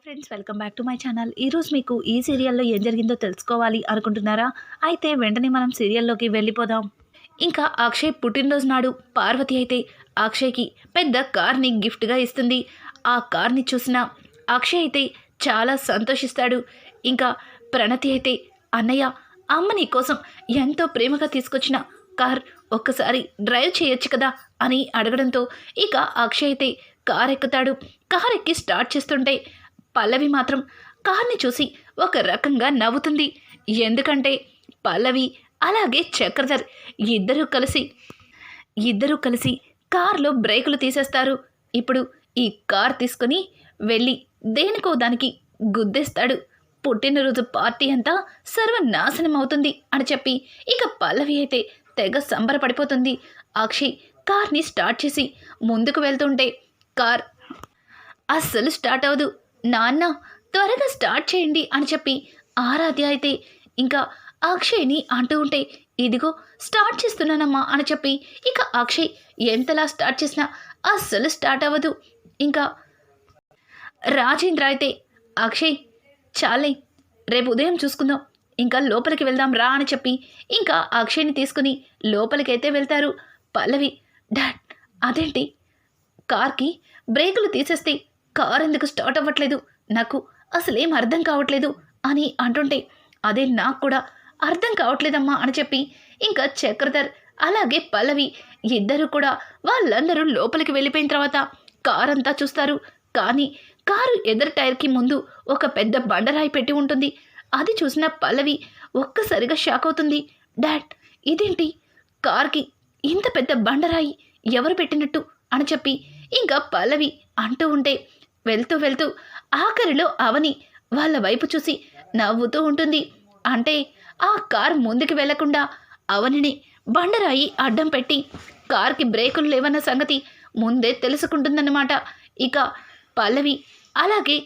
Hi friends welcome back to my channel ఈరోజు మీకు ఈ సీరియల్లో ఏం జరిగిందో తెలుసుకోవాలి అనుకుంటున్నారా? అయితే వెంటనే మనం సీరియల్లోకి వెళ్ళిపోదాం. ఇంకా అక్షయ్ పుట్టినరోజు నాడు పార్వతి అయితే అక్షయ్కి పెద్ద కార్ని గిఫ్ట్గా ఇస్తుంది. ఆ కార్ని చూసిన అక్షయ్ అయితే చాలా సంతోషిస్తాడు. ఇంకా ప్రణతి అయితే అన్నయ్య అమ్మ నీ కోసం ఎంతో ప్రేమగా తీసుకొచ్చిన కార్ ఒక్కసారి డ్రైవ్ చేయొచ్చు కదా? అని అడగడంతో ఇక అక్షయ్ అయితే కార్ ఎక్కుతాడు కార్ ఎక్కి స్టార్ట్ చేస్తుంటే పల్లవి మాత్రం కార్ని చూసి ఒక రకంగా నవ్వుతుంది. ఎందుకంటే పల్లవి అలాగే చక్రధర్ ఇద్దరూ కలిసి ఇద్దరూ కలిసి కార్లో బ్రేకులు తీసేస్తారు. ఇప్పుడు ఈ కార్ తీసుకుని వెళ్ళి దేనికో దానికి గుద్దేస్తాడు. పుట్టినరోజు పార్టీ అంతా సర్వనాశనం అవుతుంది అని చెప్పి ఇక పల్లవి అయితే తెగ సంబరపడిపోతుంది. అక్షయ్ కార్ని స్టార్ట్ చేసి ముందుకు వెళ్తుంటే కార్ అస్సలు స్టార్ట్ అవ్వదు. నాన్న త్వరగా స్టార్ట్ చేయండి అని చెప్పి ఆరాధ్య అయితే ఇంకా అక్షయ్ని అంటూ ఉంటే ఇదిగో స్టార్ట్ చేస్తున్నానమ్మా అని చెప్పి ఇక అక్షయ్ ఎంతలా స్టార్ట్ చేసినా అస్సలు స్టార్ట్ అవ్వదు. ఇంకా రాజేంద్ర అయితే అక్షయ్ చాలే రేపు ఉదయం చూసుకుందాం ఇంకా లోపలికి వెళ్దాం రా అని చెప్పి ఇంకా అక్షయ్ని తీసుకుని లోపలికైతే వెళ్తారు. పల్లవి డాడ్ అదేంటి? కార్కి బ్రేకులు తీసేస్తే కార్ ఎందుకు స్టార్ట్ అవ్వట్లేదు? నాకు అసలేం అర్థం కావట్లేదు అని అంటుంటే అదే నాకు కూడా అర్థం కావట్లేదమ్మా అని చెప్పి ఇంకా చక్రధర్ అలాగే పల్లవి ఇద్దరు కూడా వాళ్ళందరూ లోపలికి వెళ్ళిపోయిన తర్వాత కార్ అంతా చూస్తారు. కానీ కారు ఎదురు టైర్కి ముందు ఒక పెద్ద బండరాయి పెట్టి ఉంటుంది. అది చూసిన పల్లవి ఒక్కసారిగా షాక్ అవుతుంది. డాడ్ ఇదేంటి? కార్కి ఇంత పెద్ద బండరాయి ఎవరు పెట్టినట్టు? అని చెప్పి ఇంకా పల్లవి అంటూ ఉంటే వెళ్తూ వెళ్తూ ఆఖరిలో అవని వాళ్ళ వైపు చూసి నవ్వుతూ ఉంటుంది. అంటే ఆ కార్ ముందుకు వెళ్ళకుండా అవనిని బండరాయి అడ్డం పెట్టి కార్కి బ్రేకులు లేవన్న సంగతి ముందే తెలుసుకుంటుందన్నమాట. ఇక పల్లవి అలాగే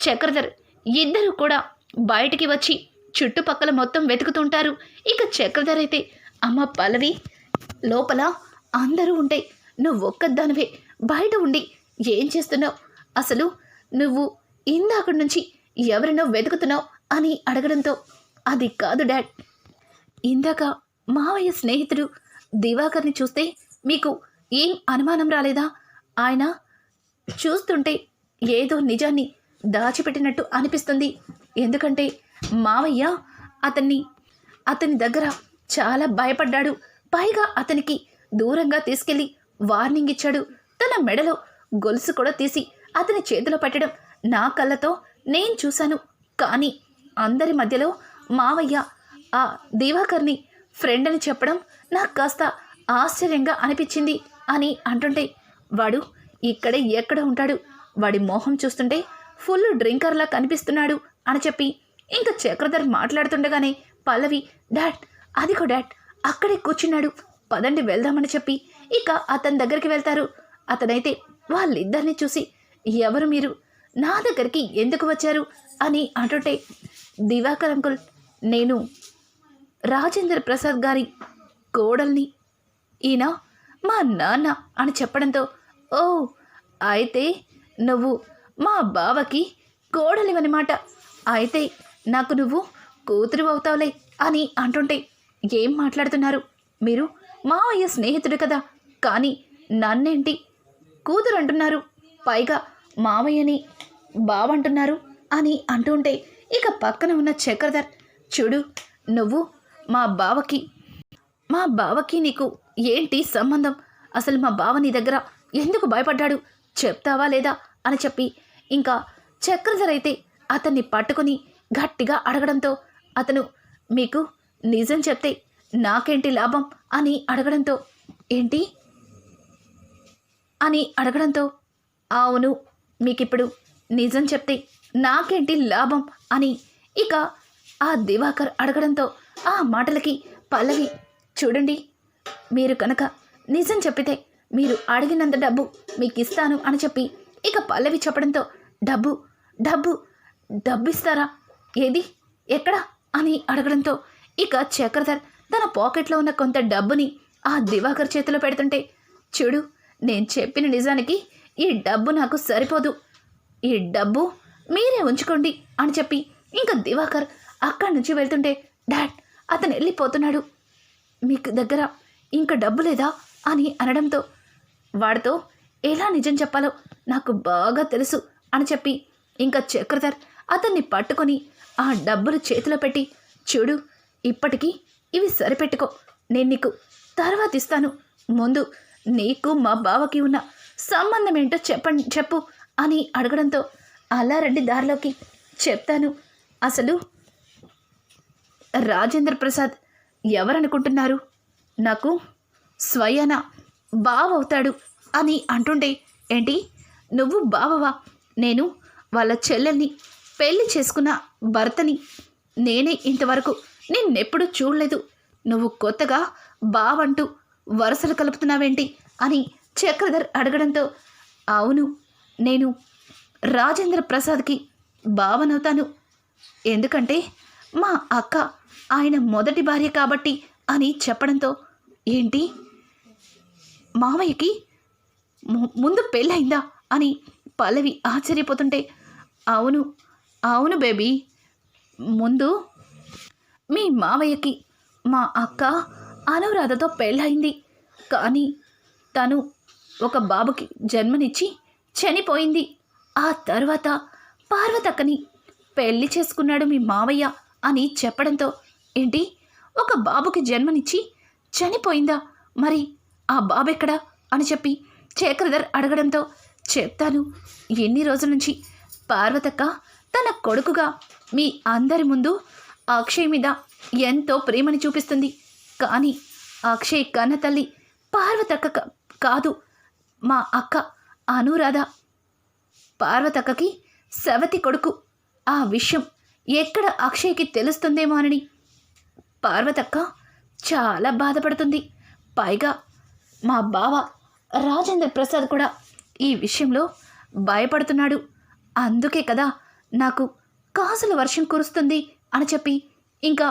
చక్రధర్ ఇద్దరు కూడా బయటికి వచ్చి చుట్టుపక్కల మొత్తం వెతుకుతుంటారు ఇక చక్రధర్ అయితే అమ్మ పల్లవి లోపల అందరూ ఉంటే నువ్వు ఒక్కదానివే బయట ఉండి ఏం చేస్తున్నావు? అసలు నువ్వు ఇందాక నుంచి ఎవరినో వెతుకుతున్నావు అని అడగడంతో అది కాదు డాడ్. ఇందాక మావయ్య స్నేహితుడు దివాకర్ని చూస్తే మీకు ఏం అనుమానం రాలేదా? ఆయన చూస్తుంటే ఏదో నిజాన్ని దాచిపెట్టినట్టు అనిపిస్తుంది. ఎందుకంటే మావయ్య అతన్ని అతని దగ్గర చాలా భయపడ్డాడు. పైగా అతనికి దూరంగా తీసుకెళ్ళి వార్నింగ్ ఇచ్చాడు. తన మెడలో గొలుసు కూడా తీసి అతని చేతిలో పెట్టడం నా కళ్ళతో నేను చూశాను. కానీ అందరి మధ్యలో మావయ్య ఆ దివాకర్ని ఫ్రెండ్ అని చెప్పడం నాకు కాస్త ఆశ్చర్యంగా అనిపించింది అని అంటుంటే వాడు ఇక్కడే ఎక్కడ ఉంటాడు. వాడి మోహం చూస్తుంటే ఫుల్ డ్రింకర్లా కనిపిస్తున్నాడు అని చెప్పి ఇంకా చక్రధర్ మాట్లాడుతుండగానే పల్లవి డాడ్ అదిగో డాడ్ అక్కడే కూర్చున్నాడు. పదండి వెళ్దామని చెప్పి ఇక అతని దగ్గరికి వెళ్తారు. అతనైతే వాళ్ళిద్దరిని చూసి ఎవరు మీరు? నా దగ్గరికి ఎందుకు వచ్చారు? అని అంటుంటే దివాకర్ అంకుల్ నేను రాజేంద్ర ప్రసాద్ గారి కోడల్ని ఈయన మా నాన్న అని చెప్పడంతో ఓ అయితే నువ్వు మా బావకి కోడలివనమాట అయితే నాకు నువ్వు కూతురు అవుతావులే అని అంటుంటే ఏం మాట్లాడుతున్నారు? మీరు మావయ్య స్నేహితుడు కదా కానీ నన్నేంటి కూతురు అంటున్నారు పైగా మామయ్యని బావంటున్నారు అని అంటుంటే ఇక పక్కన ఉన్న చక్రధర్ చూడు నువ్వు మా బావకి మా బావకి నీకు ఏంటి సంబంధం? అసలు మా బావ నీ దగ్గర ఎందుకు భయపడ్డాడు? చెప్తావా లేదా? అని చెప్పి ఇంకా చక్రధర్ అయితే అతన్ని పట్టుకుని గట్టిగా అడగడంతో అతను మీకు నిజం చెప్తే నాకేంటి లాభం? అని అడగడంతో ఏంటి? అని అడగడంతో అవును మీకిప్పుడు నిజం చెప్తే నాకేంటి లాభం అని ఇక ఆ దివాకర్ అడగడంతో ఆ మాటలకి పల్లవి చూడండి మీరు కనుక నిజం చెప్పితే మీరు అడిగినంత డబ్బు మీకు ఇస్తాను అని చెప్పి ఇక పల్లవి చెప్పడంతో డబ్బు డబ్బు డబ్బు ఇస్తారా ఏది? ఎక్కడ? అని అడగడంతో ఇక చక్రధర్ తన పాకెట్లో ఉన్న కొంత డబ్బుని ఆ దివాకర్ చేతిలో పెడుతుంటే చూడు నేను చెప్పిన నిజానికి ఈ డబ్బు నాకు సరిపోదు. ఈ డబ్బు మీరే ఉంచుకోండి అని చెప్పి ఇంకా దివాకర్ అక్కడి నుంచి వెళ్తుంటే డాడ్ అతను వెళ్ళిపోతున్నాడు. మీకు దగ్గర ఇంకా డబ్బు లేదా అని అనడంతో వాడితో ఎలా నిజం చెప్పాలో నాకు బాగా తెలుసు అని చెప్పి ఇంకా చక్రధర్ అతన్ని పట్టుకొని ఆ డబ్బులు చేతిలో పెట్టి చూడు ఇప్పటికీ ఇవి సరిపెట్టుకో. నేను నీకు తర్వాత ఇస్తాను. ముందు నీకు మా బావకి ఉన్న సంబంధం ఏంటో చెప్పండి చెప్పు అని అడగడంతో అలా దారిలోకి చెప్తాను. అసలు రాజేంద్ర ప్రసాద్ ఎవరనుకుంటున్నారు? నాకు స్వయాన బావవుతాడు అని అంటుండే ఏంటి? నువ్వు బావవా? నేను వాళ్ళ చెల్లెల్ని పెళ్ళి చేసుకున్న భర్తని నేనే ఇంతవరకు నిన్నెప్పుడు చూడలేదు. నువ్వు కొత్తగా బావంటూ వరుసలు కలుపుతున్నావేంటి? అని చక్రధర్ అడగడంతో అవును నేను రాజేంద్ర ప్రసాద్కి బావనవుతాను ఎందుకంటే మా అక్క ఆయన మొదటి భార్య కాబట్టి అని చెప్పడంతో ఏంటి? మామయ్యకి ముందు పెళ్ళయిందా? అని పల్లవి ఆశ్చర్యపోతుంటే అవును అవును బేబీ. ముందు మీ మావయ్యకి మా అక్క అనురాధతో పెళ్ళయింది. కానీ తను ఒక బాబుకి జన్మనిచ్చి చనిపోయింది. ఆ తర్వాత పార్వతక్కని పెళ్ళి చేసుకున్నాడు మీ మావయ్య అని చెప్పడంతో ఏంటి ఒక బాబుకి జన్మనిచ్చి చనిపోయిందా? మరి ఆ బాబు ఎక్కడ అని చెప్పి చేకరధర్ అడగడంతో చెప్తాను. ఎన్ని రోజుల నుంచి పార్వతక్క తన కొడుకుగా మీ అందరి ముందు అక్షయ్ మీద ఎంతో ప్రేమని చూపిస్తుంది. కానీ అక్షయ్ కన్న తల్లి పార్వతక్క క- కాదు. మా అక్క అనురాధ పార్వతక్కకి సవతి కొడుకు. ఆ విషయం ఎక్కడ అక్షయ్కి తెలుస్తుందేమోనని పార్వతక్క చాలా బాధపడుతుంది. పైగా మా బావ రాజేంద్ర ప్రసాద్ కూడా ఈ విషయంలో భయపడుతున్నాడు. అందుకే కదా నాకు కాసుల వర్షం కురుస్తుంది అని చెప్పి ఇంకా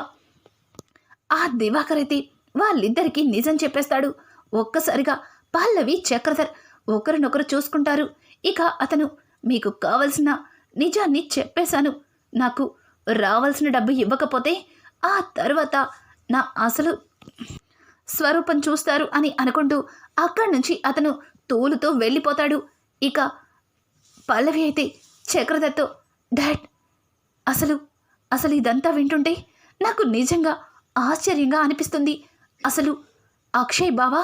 ఆ దివాకర్ అయితే వాళ్ళిద్దరికీ నిజం చెప్పేస్తాడు. ఒక్కసారిగా పల్లవి చక్రధర్. ఒకరినొకరు చూసుకుంటారు. ఇక అతను మీకు కావలసిన నిజాన్ని చెప్పేశాను. నాకు రావాల్సిన డబ్బు ఇవ్వకపోతే ఆ తర్వాత నా అసలు స్వరూపం చూస్తారు అని అనుకుంటూ అక్కడి నుంచి అతను తోలుతో వెళ్ళిపోతాడు. ఇక పల్లవి అయితే చక్రధర్తో డాడ్ అసలు అసలు ఇదంతా వింటుంటే నాకు నిజంగా ఆశ్చర్యంగా అనిపిస్తుంది. అసలు అక్షయ్ బావా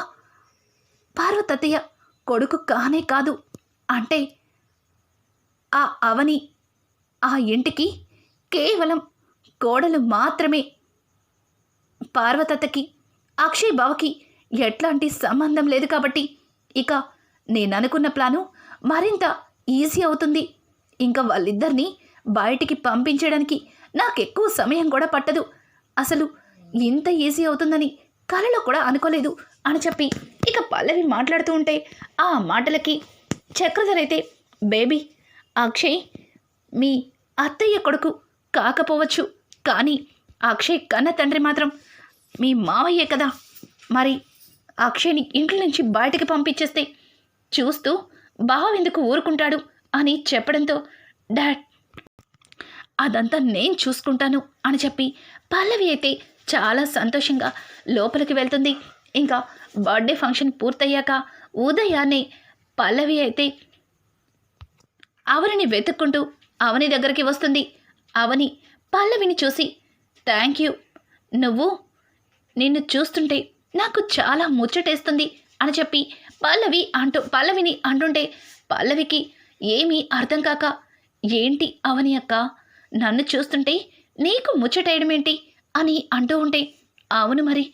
పార్వతయ్య కొడుకు కానే కాదు. అంటే ఆ అవని ఆ ఇంటికి కేవలం కోడలు మాత్రమే. పార్వతత్తకి అక్షయ్ బావకి ఎట్లాంటి సంబంధం లేదు కాబట్టి ఇక నేను అనుకున్న ప్లాను మరింత ఈజీ అవుతుంది. ఇంకా వాళ్ళిద్దరినీ బయటికి పంపించడానికి నాకు ఎక్కువ సమయం కూడా పట్టదు. అసలు ఇంత ఈజీ అవుతుందని కలలో కూడా అనుకోలేదు అని చెప్పి ఇక పల్లవి మాట్లాడుతూ ఉంటే ఆ మాటలకి చక్రధర్ అయితే బేబీ అక్షయ్ మీ అత్తయ్య కొడుకు కాకపోవచ్చు కానీ అక్షయ్ కన్న తండ్రి మాత్రం మీ మావయ్యే కదా. మరి అక్షయ్ని ఇంట్లో నుంచి బయటకు పంపించేస్తే చూస్తూ బావెందుకు ఊరుకుంటాడు? అని చెప్పడంతో డాడ్ అదంతా నేను చూసుకుంటాను అని చెప్పి పల్లవి అయితే చాలా సంతోషంగా లోపలికి వెళ్తుంది. ఇంకా బర్త్డే ఫంక్షన్ పూర్తయ్యాక ఉదయాన్నే పల్లవి అయితే అవనిని వెతుక్కుంటూ అవని దగ్గరికి వస్తుంది. అవని పల్లవిని చూసి థ్యాంక్ యూ నువ్వు నిన్ను చూస్తుంటే నాకు చాలా ముచ్చటేస్తుంది అని చెప్పి పల్లవి అంటూ పల్లవిని అంటుంటే పల్లవికి ఏమీ అర్థం కాక ఏంటి అవని అక్క? నన్ను చూస్తుంటే నీకు ముచ్చటేయడం ఏంటి అని అంటూ ఉంటే అవును మరి.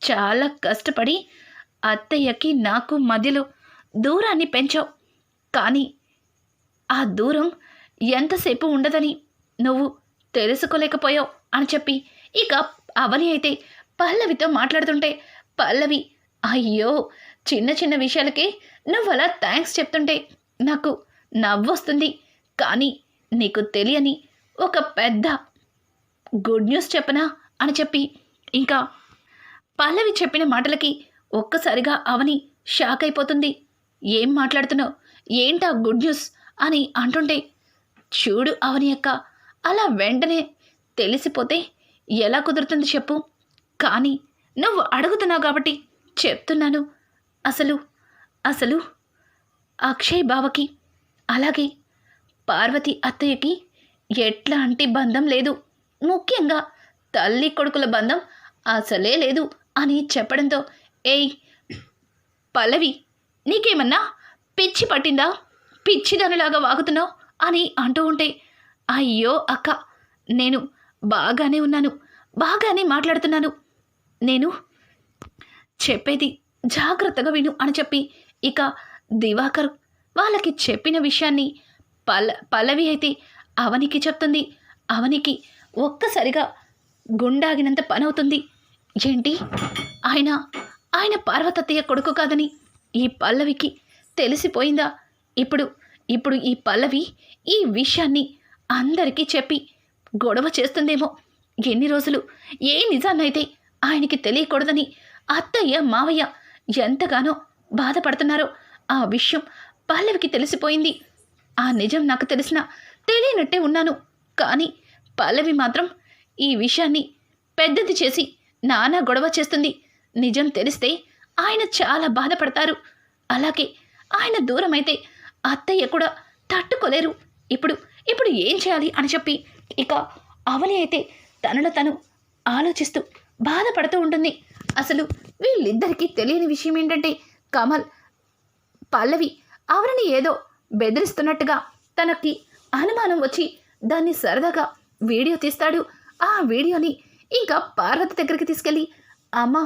చాలా కష్టపడి అత్తయ్యకి నాకు మధ్యలో దూరాన్ని పెంచావు. కానీ ఆ దూరం ఎంతసేపు ఉండదని నువ్వు తెలుసుకోలేకపోయావు అని చెప్పి ఇక అవని అయితే పల్లవితో మాట్లాడుతుంటే పల్లవి అయ్యో చిన్న చిన్న విషయాలకే నువ్వు అలా థ్యాంక్స్ చెప్తుంటే నాకు నవ్వొస్తుంది. కానీ నీకు తెలియని ఒక పెద్ద గుడ్ న్యూస్ చెప్పనా? అని చెప్పి ఇంకా పల్లవి చెప్పిన మాటలకి ఒక్కసారిగా అవని షాక్ అయిపోతుంది. ఏం మాట్లాడుతున్నావు? ఏంటా గుడ్ న్యూస్? అని అంటుంటే చూడు అవని అక్క అలా వెంటనే తెలిసిపోతే ఎలా కుదురుతుంది చెప్పు. కానీ నువ్వు అడుగుతున్నావు కాబట్టి చెప్తున్నాను. అసలు అసలు అక్షయ్ బావకి అలాగే పార్వతి అత్తయ్యకి ఎట్లాంటి బంధం లేదు. ముఖ్యంగా తల్లి కొడుకుల బంధం అసలే లేదు. అని చెప్పడంతో ఏయ్ పల్లవి నీకేమన్నా పిచ్చి పట్టిందా? పిచ్చిదానిలాగా వాగుతున్నావు? అని అంటూ ఉంటే అయ్యో అక్క నేను బాగానే ఉన్నాను బాగానే మాట్లాడుతున్నాను. నేను చెప్పేది జాగ్రత్తగా విను అని చెప్పి ఇక దివాకర్ వాళ్ళకి చెప్పిన విషయాన్ని పల్ల పల్లవి అయితే అవనికి చెప్తుంది. అవనికి ఒక్కసారిగా గుండాగినంత పని అవుతుంది ఏంటి? ఆయన ఆయన పార్వతత్తయ్య కొడుకు కాదని ఈ పల్లవికి తెలిసిపోయిందా? ఇప్పుడు ఇప్పుడు ఈ పల్లవి ఈ విషయాన్ని అందరికీ చెప్పి గొడవ చేస్తుందేమో. ఎన్ని రోజులు ఏ నిజాన్నైతే ఆయనకి తెలియకూడదని అత్తయ్య మావయ్య ఎంతగానో బాధపడుతున్నారో ఆ విషయం పల్లవికి తెలిసిపోయింది. ఆ నిజం నాకు తెలిసిన తెలియనట్టే ఉన్నాను. కానీ పల్లవి మాత్రం ఈ విషయాన్ని పెద్దది చేసి నానా గొడవ చేస్తుంది. నిజం తెలిస్తే ఆయన చాలా బాధపడతారు. అలాగే ఆయన దూరమైతే అత్తయ్య కూడా తట్టుకోలేరు. ఇప్పుడు ఇప్పుడు ఏం చేయాలి అని చెప్పి ఇక అవని అయితే తనలో తను ఆలోచిస్తూ బాధపడుతూ ఉంటుంది. అసలు వీళ్ళిద్దరికీ తెలియని విషయం ఏంటంటే కమల్ పల్లవి అవరిని ఏదో బెదిరిస్తున్నట్టుగా తనకి అనుమానం వచ్చి దాన్ని సరదాగా వీడియో తీస్తాడు. ఆ వీడియోని ఇంకా పార్వతి దగ్గరికి తీసుకెళ్ళి అమ్మ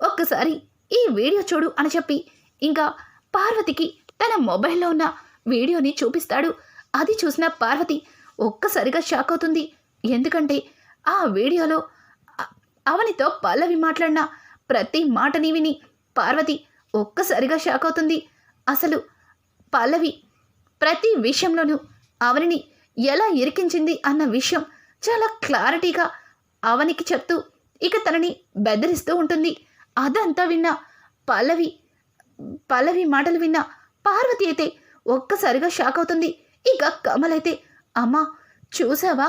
ఒక్కసారి ఈ వీడియో చూడు అని చెప్పి ఇంకా పార్వతికి తన మొబైల్లో ఉన్న వీడియోని చూపిస్తాడు. అది చూసిన పార్వతి ఒక్కసారిగా షాక్ అవుతుంది. ఎందుకంటే ఆ వీడియోలో అవనితో పల్లవి మాట్లాడిన ప్రతి మాటని విని పార్వతి ఒక్కసారిగా షాక్ అవుతుంది. అసలు పల్లవి ప్రతి విషయంలోనూ అవనిని ఎలా ఇరికించింది అన్న విషయం చాలా క్లారిటీగా అవనికి చెప్తూ ఇక తనని బెదిరిస్తూ ఉంటుంది. అదంతా విన్నా పల్లవి పల్లవి మాటలు విన్నా పార్వతి అయితే ఒక్కసారిగా షాక్ అవుతుంది. ఇక కమలైతే అమ్మా చూసావా?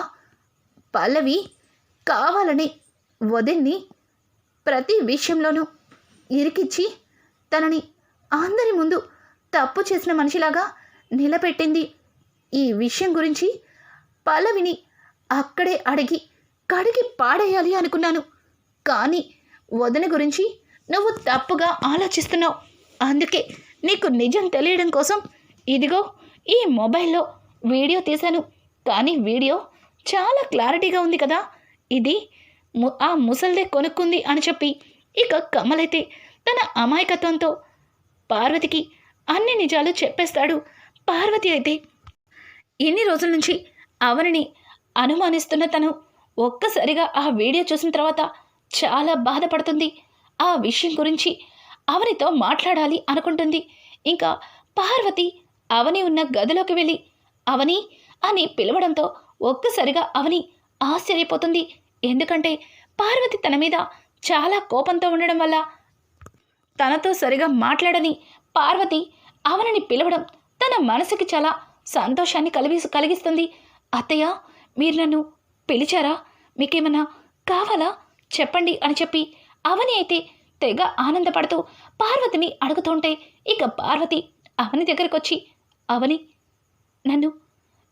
పల్లవి కావాలని వదిన్ని ప్రతి విషయంలోనూ ఇరికిచ్చి తనని అందరి ముందు తప్పు చేసిన మనిషిలాగా నిలబెట్టింది. ఈ విషయం గురించి పల్లవిని అక్కడే అడిగి కడిగి పాడేయాలి అనుకున్నాను. కానీ వదిన గురించి నువ్వు తప్పుగా ఆలోచిస్తున్నావు. అందుకే నీకు నిజం తెలియడం కోసం ఇదిగో ఈ మొబైల్లో వీడియో తీశాను. కానీ వీడియో చాలా క్లారిటీగా ఉంది కదా. ఇది ఆ ముసల్దే కొనుక్కుంది అని చెప్పి ఇక కమలైతే తన అమాయకత్వంతో పార్వతికి అన్ని నిజాలు చెప్పేస్తాడు. పార్వతి అయితే ఇన్ని రోజుల నుంచి అవనిని అనుమానిస్తున్న తను ఒక్కసారిగా ఆ వీడియో చూసిన తర్వాత చాలా బాధపడుతుంది. ఆ విషయం గురించి అవనితో మాట్లాడాలి అనుకుంటుంది. ఇంకా పార్వతి అవని ఉన్న గదిలోకి వెళ్ళి అవని అని పిలవడంతో ఒక్కసారిగా అవని ఆశ్చర్యపోతుంది. ఎందుకంటే పార్వతి తన మీద చాలా కోపంతో ఉండడం వల్ల తనతో సరిగా మాట్లాడని పార్వతి అవనిని పిలవడం తన మనసుకి చాలా సంతోషాన్ని కలిగి కలిగిస్తుంది. అత్తయ్య మీరు నన్ను పిలిచారా? మీకేమన్నా కావాలా? చెప్పండి అని చెప్పి అవని అయితే తెగ ఆనందపడుతూ పార్వతిని అడుగుతుంటే ఇక పార్వతి అవని దగ్గరకు వచ్చి అవని నన్ను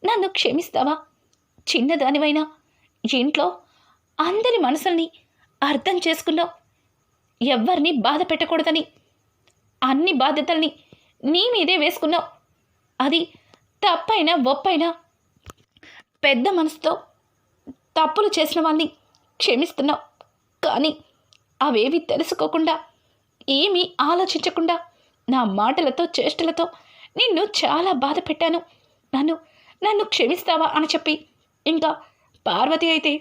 నన్ను క్షమిస్తావా? చిన్నదానివైనా ఇంట్లో అందరి మనసుల్ని అర్థం చేసుకున్నావు. ఎవ్వరిని బాధ పెట్టకూడదని అన్ని బాధ్యతల్ని నీ మీదే వేసుకున్నావు. అది తప్పైనా ఒప్పైనా పెద్ద మనసుతో తప్పులు చేసిన వాళ్ళని క్షమిస్తున్నావు. కానీ అవేవి తెలుసుకోకుండా ఏమీ ఆలోచించకుండా నా మాటలతో చేష్టలతో నిన్ను చాలా బాధ పెట్టాను. నన్ను నన్ను క్షమిస్తావా అని చెప్పి ఇంకా పార్వతి అయితే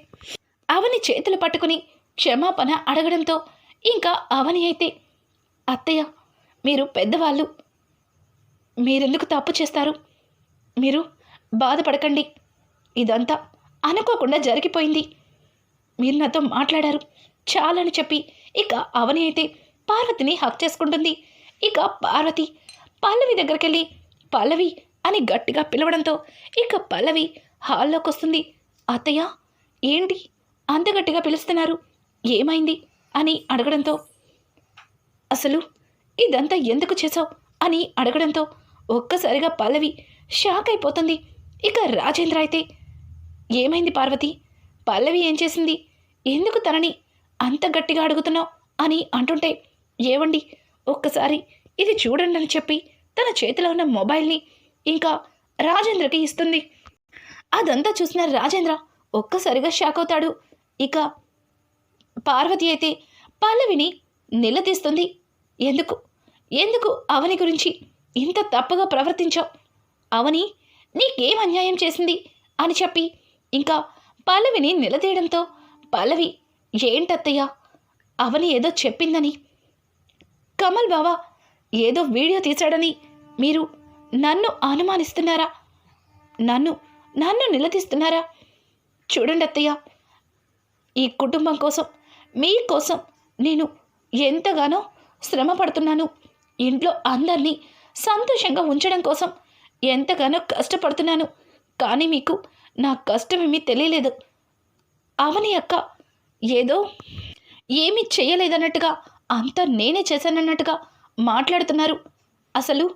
అవని చేతులు పట్టుకుని క్షమాపణ అడగడంతో ఇంకా అవని అయితే అత్తయ్య మీరు పెద్దవాళ్ళు. మీరెందుకు తప్పు చేస్తారు? మీరు బాధపడకండి. ఇదంతా అనుకోకుండా జరిగిపోయింది. మీరు నాతో మాట్లాడారు. చాలని చెప్పి ఇక అవని అయితే పార్వతిని హక్ చేసుకుంటుంది. ఇక పార్వతి పల్లవి దగ్గరికి వెళ్ళి పల్లవి అని గట్టిగా పిలవడంతో ఇక పల్లవి హాల్లోకి వస్తుంది. అత్తయ్య ఏంటి అంత గట్టిగా పిలుస్తున్నారు? ఏమైంది? అని అడగడంతో అసలు ఇదంతా ఎందుకు చేసావు అని అడగడంతో ఒక్కసారిగా పల్లవి షాక్ అయిపోతుంది. ఇక రాజేంద్ర అయితే ఏమైంది పార్వతి? పల్లవి ఏం చేసింది? ఎందుకు తనని అంత గట్టిగా అడుగుతున్నావు అని అంటుంటే ఏవండి ఒక్కసారి ఇది చూడండి అని చెప్పి తన చేతిలో ఉన్న మొబైల్ని ఇంకా రాజేంద్రకి ఇస్తుంది. అదంతా చూసిన రాజేంద్ర ఒక్కసారిగా షాక్ అవుతాడు. ఇక పార్వతి అయితే పల్లవిని నిలదీస్తుంది. ఎందుకు? ఎందుకు అవని గురించి ఇంత తప్పుగా ప్రవర్తించావు? అవని నీకేం అన్యాయం చేసింది? అని చెప్పి ఇంకా పల్లవిని నిలదీయడంతో పల్లవి ఏంటత్తయ్యా? అవని ఏదో చెప్పిందని. కమల్ బావా ఏదో వీడియో తీశాడని మీరు నన్ను అనుమానిస్తున్నారా? నన్ను నన్ను నిలదీస్తున్నారా? చూడండి అత్తయ్య ఈ కుటుంబం కోసం మీ కోసం నేను ఎంతగానో శ్రమ పడుతున్నాను ఇంట్లో అందరినీ సంతోషంగా ఉంచడం కోసం ఎంతగానో కష్టపడుతున్నాను. కానీ మీకు నా కష్టమేమీ తెలియలేదు. అవని అక్క ఏదో ఏమీ చేయలేదన్నట్టుగా అంతా నేనే చేశానన్నట్టుగా మాట్లాడుతున్నారు. అసలు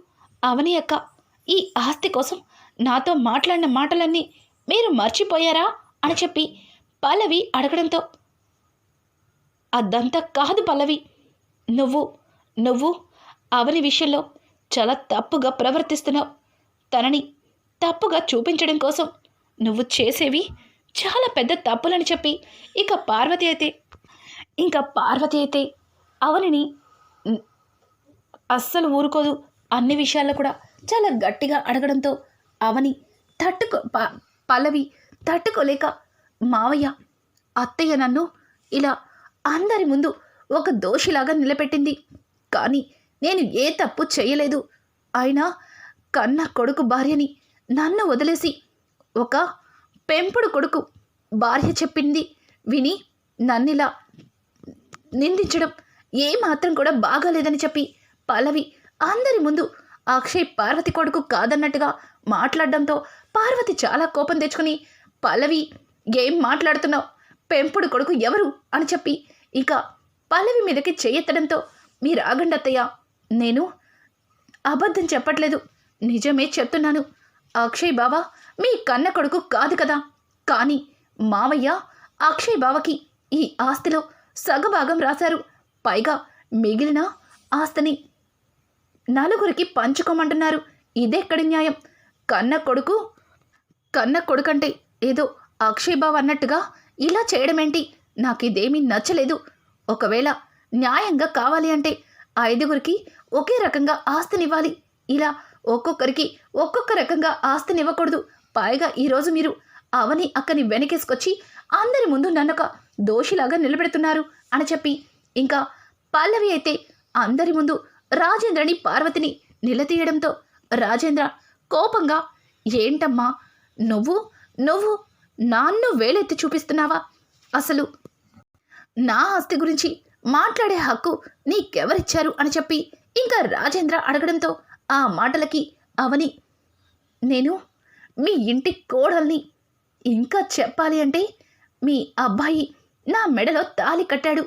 అవని అక్క ఈ ఆస్తి కోసం నాతో మాట్లాడిన మాటలన్నీ మీరు మర్చిపోయారా అని చెప్పి పల్లవి అడగడంతో అదంతా కాదు పల్లవి. నువ్వు నువ్వు అవని విషయంలో చాలా తప్పుగా ప్రవర్తిస్తున్నావు. తనని తప్పుగా చూపించడం కోసం నువ్వు చేసేవి చాలా పెద్ద తప్పులని చెప్పి ఇక పార్వతి అయితే ఇంకా పార్వతి అయితే అవనిని అస్సలు ఊరుకోదు. అన్ని విషయాల్లో కూడా చాలా గట్టిగా అడగడంతో అవని తట్టుకో ప- పల్లవి తట్టుకోలేక మావయ్య అత్తయ్య నన్ను ఇలా అందరి ముందు ఒక దోషిలాగా నిలబెట్టింది. కానీ నేను ఏ తప్పు చేయలేదు. అయినా కన్న కొడుకు భార్యని నన్ను వదిలేసి ఒక పెంపుడు కొడుకు భార్య చెప్పింది విని నన్నిలా నిందించడం ఏ మాత్రం కూడా బాగాలేదని చెప్పి పల్లవి అందరి ముందు అక్షయ్ పార్వతి కొడుకు కాదన్నట్టుగా మాట్లాడడంతో పార్వతి చాలా కోపం తెచ్చుకుని పల్లవి ఏం మాట్లాడుతున్నావు? పెంపుడు కొడుకు ఎవరు? అని చెప్పి ఇక పల్లవి మీదకి చేయెత్తడంతో మీరు ఆగండి అత్తయ్య నేను అబద్ధం చెప్పట్లేదు. నిజమే చెప్తున్నాను. అక్షయ్ బాబా మీ కన్న కొడుకు కాదు కదా. కానీ మావయ్య అక్షయ్ బావకి ఈ ఆస్తిలో సగభాగం రాశారు. పైగా మిగిలిన ఆస్తిని నలుగురికి పంచుకోమంటున్నారు. ఇదెక్కడి న్యాయం? కన్న కొడుకు కన్న కొడుకంటే ఏదో అక్షయ్ బావ అన్నట్టుగా ఇలా చేయడమేంటి? నాకు ఇదేమీ నచ్చలేదు. ఒకవేళ న్యాయంగా కావాలి అంటే ఐదుగురికి ఒకే రకంగా ఆస్తినివ్వాలి. ఇలా ఒక్కొక్కరికి ఒక్కొక్క రకంగా ఆస్తినివ్వకూడదు. పైగా ఈరోజు మీరు అవని అక్కని వెనకేసుకొచ్చి అందరి ముందు నన్నొక దోషిలాగా నిలబెడుతున్నారు అని చెప్పి ఇంకా పల్లవి అయితే అందరి ముందు రాజేంద్రని పార్వతిని నిలదీయడంతో రాజేంద్ర కోపంగా ఏంటమ్మా నువ్వు నువ్వు నాన్ను వేలెత్తి చూపిస్తున్నావా? అసలు నా ఆస్తి గురించి మాట్లాడే హక్కు నీకెవరిచ్చారు? అని చెప్పి ఇంకా రాజేంద్ర అడగడంతో ఆ మాటలకి అవని నేను మీ ఇంటి కోడల్ని ఇంకా చెప్పాలి అంటే మీ అబ్బాయి నా మెడలో తాలి కట్టాడు.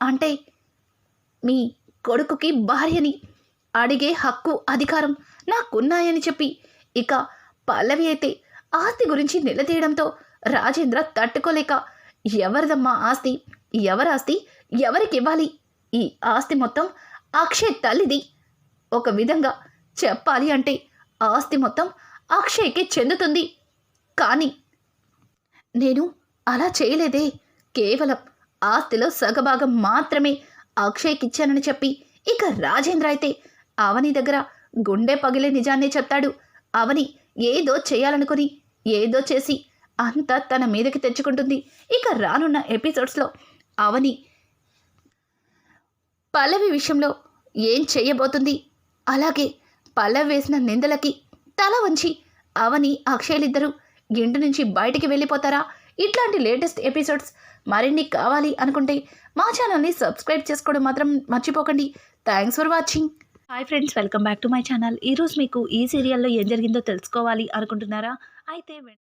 అంటే మీ కొడుకుకి భార్యని అడిగే హక్కు అధికారం నాకున్నాయని చెప్పి ఇక పల్లవి అయితే ఆస్తి గురించి నిలదీయడంతో రాజేంద్ర తట్టుకోలేక ఎవరిదమ్మా ఆస్తి ఎవరి ఆస్తి ఎవరికి ఇవ్వాలి? ఈ ఆస్తి మొత్తం అక్షయ్ తల్లిది. ఒక విధంగా చెప్పాలి అంటే ఆస్తి మొత్తం అక్షయ్కి చెందుతుంది. కానీ నేను అలా చేయలేదే. కేవలం ఆస్తిలో సగభాగం మాత్రమే అక్షయ్కి ఇచ్చానని చెప్పి ఇక రాజేంద్ర అయితే అవని దగ్గర గుండె పగిలే నిజాన్నే చెప్తాడు. అవని ఏదో చేయాలనుకుని ఏదో చేసి అంతా తన మీదకి తెచ్చుకుంటుంది. ఇక రానున్న ఎపిసోడ్స్లో అవని పల్లవి విషయంలో ఏం చేయబోతుంది? అలాగే పల్లవి వేసిన నిందలకి తల వంచి అవని అక్షయ్లిద్దరూ ఇంటి నుంచి బయటికి వెళ్ళిపోతారా? ఇట్లాంటి లేటెస్ట్ ఎపిసోడ్స్ మరిన్ని కావాలి అనుకుంటే మా ఛానల్ని సబ్స్క్రైబ్ చేసుకోవడం మాత్రం మర్చిపోకండి. Thanks for watching. Hi friends welcome back to my channel ఈరోజు మీకు ఈ సీరియల్లో ఏం జరిగిందో తెలుసుకోవాలి అనుకుంటున్నారా? అయితే